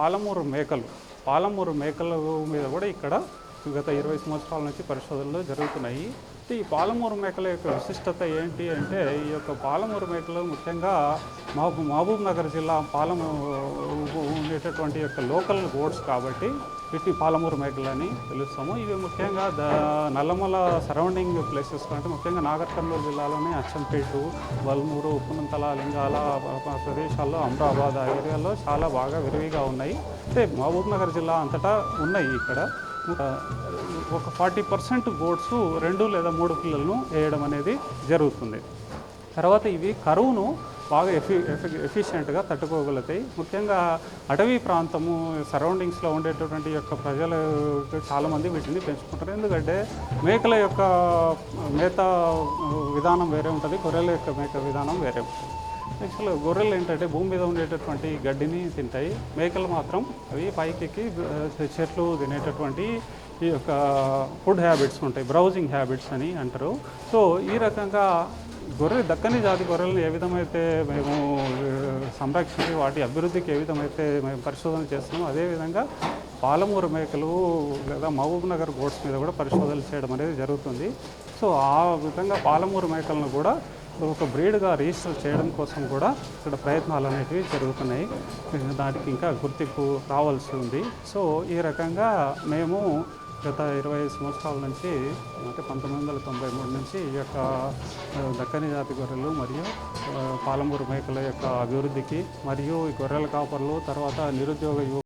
పాలమూరు మేకలు. పాలమూరు మేకల మీద కూడా ఇక్కడ గత ఇరవై సంవత్సరాల నుంచి పరిశోధనలు జరుగుతున్నాయి. అయితే ఈ పాలమూరు మేకల యొక్క విశిష్టత ఏంటి అంటే ఈ యొక్క పాలమూరు మేకలు ముఖ్యంగా మహబూ మహబూబ్ నగర్ జిల్లా పాలము ఉండేటటువంటి యొక్క లోకల్ గోడ్స్ కాబట్టి వీటిని పాలమూరు మేకలని పిలుస్తాము. ఇవి ముఖ్యంగా ద నల్లమల సరౌండింగ్ ప్లేసెస్ అంటే ముఖ్యంగా నాగర్ కర్నూలు జిల్లాలోని అచ్చంపేటు వల్మూరు ఉప్పునంతల లింగాల ప్రదేశాల్లో అమరాబాద్ ఆ ఏరియాలో చాలా బాగా విరివిగా ఉన్నాయి. అంటే మహబూబ్ నగర్ జిల్లా అంతటా ఉన్నాయి ఇక్కడ. ఒక ఫార్టీ పర్సెంట్ గోడ్స్ రెండు లేదా మూడు పిల్లలను వేయడం అనేది జరుగుతుంది. తర్వాత ఇవి కరువును బాగా ఎఫి ఎఫి ఎఫిషియెంట్గా తట్టుకోగలుగుతాయి. ముఖ్యంగా అటవీ ప్రాంతము సరౌండింగ్స్లో ఉండేటటువంటి యొక్క ప్రజలు చాలామంది వీటిని పెంచుకుంటారు. ఎందుకంటే మేకల యొక్క మేత విధానం వేరే ఉంటుంది గొర్రెల యొక్క మేక విధానం వేరే ఉంటుంది. యాక్చువల్గా గొర్రెలు ఏంటంటే భూమి మీద ఉండేటటువంటి గడ్డిని తింటాయి. మేకలు మాత్రం అవి పైకెక్కి చెట్లు తినేటటువంటి ఈ యొక్క ఫుడ్ హ్యాబిట్స్ ఉంటాయి బ్రౌజింగ్ హ్యాబిట్స్ అని అంటారు. సో ఈ రకంగా గొర్రె దక్కని జాతి గొర్రెలను ఏ విధమైతే మేము సంరక్షించి వాటి అభివృద్ధికి ఏ విధమైతే మేము పరిశోధన చేస్తున్నామో అదేవిధంగా పాలమూరు మేకలు లేదా మహబూబ్ నగర్ గోడ్స్ మీద కూడా పరిశోధనలు చేయడం అనేది జరుగుతుంది. సో ఆ విధంగా పాలమూరు మేకలను కూడా ఒక బ్రీడ్గా రిజిస్టర్ చేయడం కోసం కూడా ఇక్కడ ప్రయత్నాలు అనేటివి జరుగుతున్నాయి. దానికి ఇంకా గుర్తింపు రావాల్సి ఉంది. సో ఈ రకంగా మేము గత ఇరవై ఐదు సంవత్సరాల నుంచి అంటే పంతొమ్మిది వందల తొంభై మూడు నుంచి ఈ యొక్క దక్కని జాతి గొర్రెలు మరియు పాలమూరు మేకల యొక్క అభివృద్ధికి మరియు ఈ గొర్రెల కాపర్లు తర్వాత నిరుద్యోగ యువ